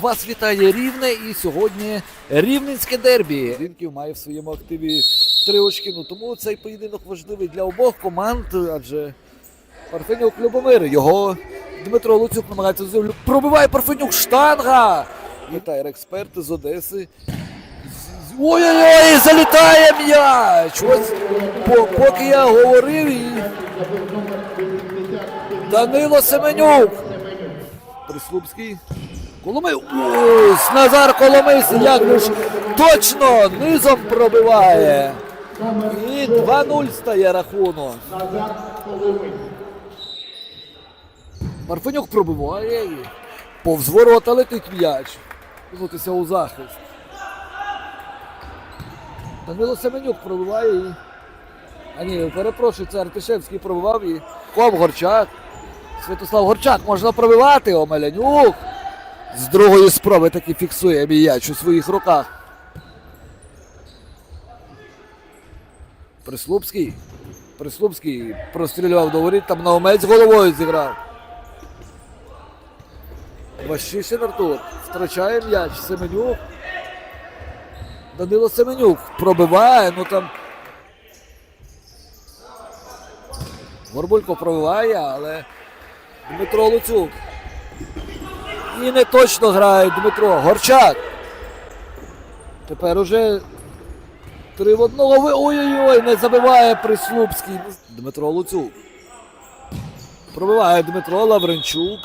Вас вітає Рівне і сьогодні Рівненське дербі. Рінків має в своєму активі три очки. Ну тому цей поєдинок важливий для обох команд, адже Парфенюк Любомир. Його Дмитро Луцюк намагається зробити. Пробиває Парфенюк штанга. Вітає експерт з Одеси. Ой-ой-ой, залітає м'яч! Ось поки я говорив і Данило Семенюк. Прислупський. Коломий. Ось Назар Коломис, як ж точно низом пробиває. І 2-0 стає рахунок. Парфенюк пробиває повз ворота летить м'яч. Вернутися у захист. Данило Семенюк пробиває і. А ні, перепрошую, це Артишевський пробивав і Ком Горчак. Святослав Горчак можна пробивати, Омелянюк. З другої спроби таки фіксує м'яч у своїх руках. Прислупський. Прислупський прострілював до воріт, там Наумець головою зіграв. Ващишин Артур втрачає м'яч. Семенюк. Данило Семенюк пробиває, ну там. Горбулько пробиває, але Дмитро Луцюк. І не точно грає Дмитро. Горчак. Тепер уже три в одного. Ой-ой-ой, не забиває Прислупський. Дмитро Луцюк. Пробиває Дмитро Лавренчук.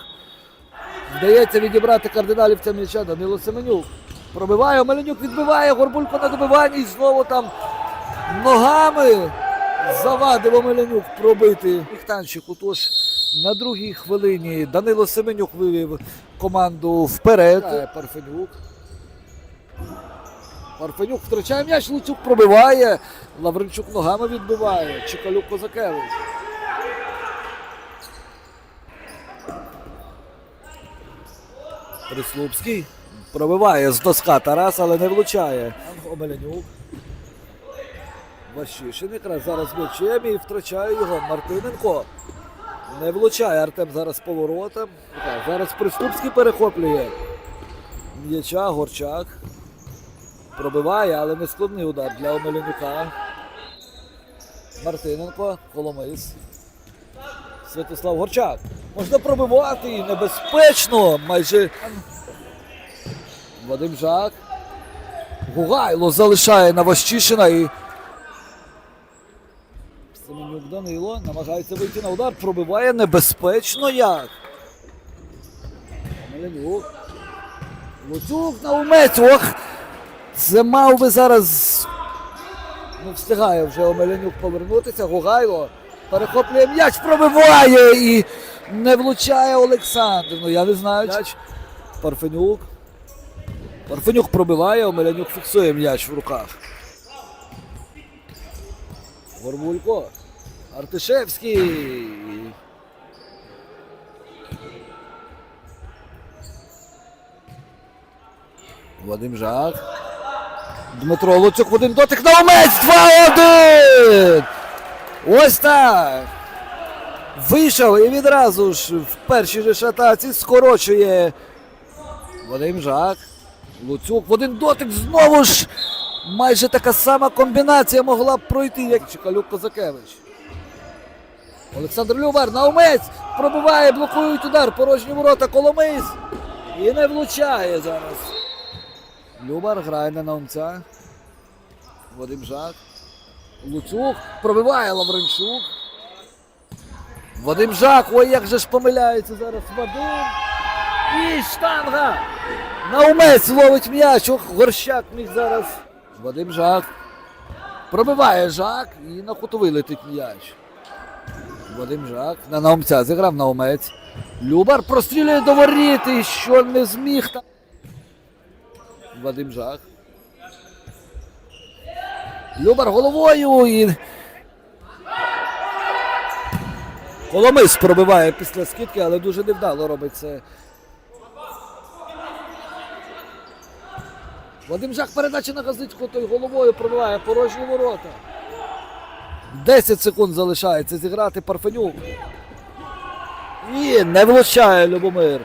Вдається відібрати кардиналівця м'яча Данило Семенюк. Пробиває, Омеленюк відбиває, Горбулько на добиванні і знову там ногами завадив Омеленюк пробити Міхтанчику. Тож на другій хвилині Данило Семенюк вивів команду вперед. Парфенюк. Парфенюк втрачає м'яч, Луцюк пробиває. Лавренчук ногами відбиває. Чекалюк Козакевич. Прислупський пробиває з доска Тарас, але не влучає. Омелянюк. Ващишин якраз зараз м'ячем і втрачає його. Мартиненко. Не влучає Артем зараз поворотом. Зараз Прислупський перехоплює. М'яча, Горчак. Пробиває, але не складний удар для Омелянюка. Мартиненко, Коломис. Святослав Горчак. Можна пробивати і небезпечно. Майже Вадим Жак. Гугайло залишає на Ващишина і. Семенюк Данило намагається вийти на удар. Пробиває небезпечно як. Меленюк. Луцюк на умець. Ох! Це мав би зараз. Ну, встигає вже Омелянюк повернутися. Гугайло перехоплює м'яч, пробиває і не влучає Олександр. Ну я не знаю. М'яч. Парфенюк. Парфенюк пробиває, Омелянюк фіксує м'яч в руках. Горбулько. Артишевський. Вадим Жак. Дмитро Луцюк в один дотик на омець 2-1! Ось так. Вийшов і відразу ж в першій же шатаці скорочує Вадим Жак. Луцюк один дотик знову ж майже така сама комбінація могла б пройти, як Чекалюк Козакевич. Олександр Любар наумець пробиває, блокують удар, порожні ворота Коломис. І не влучає зараз. Любар грає на наумця. Вадим Жак. Луцюк пробиває Лавренчук. Вадим Жак, ой, як же ж помиляється зараз Вадим. І штанга. Наумець ловить м'яч. Ох, горщак міг зараз. Вадим Жак. Пробиває Жак і на кутовий летить м'яч. Вадим Жак. На наумця зіграв наумець. Любар прострілює до воріт що не зміг. Вадим Жак. Любар головою і. Коломис пробиває після скидки, але дуже невдало робить це. Вадим Жак передача на Газицьку, той головою пробиває порожні ворота. 10 секунд залишається зіграти Парфенюк. І не влучає Любомир.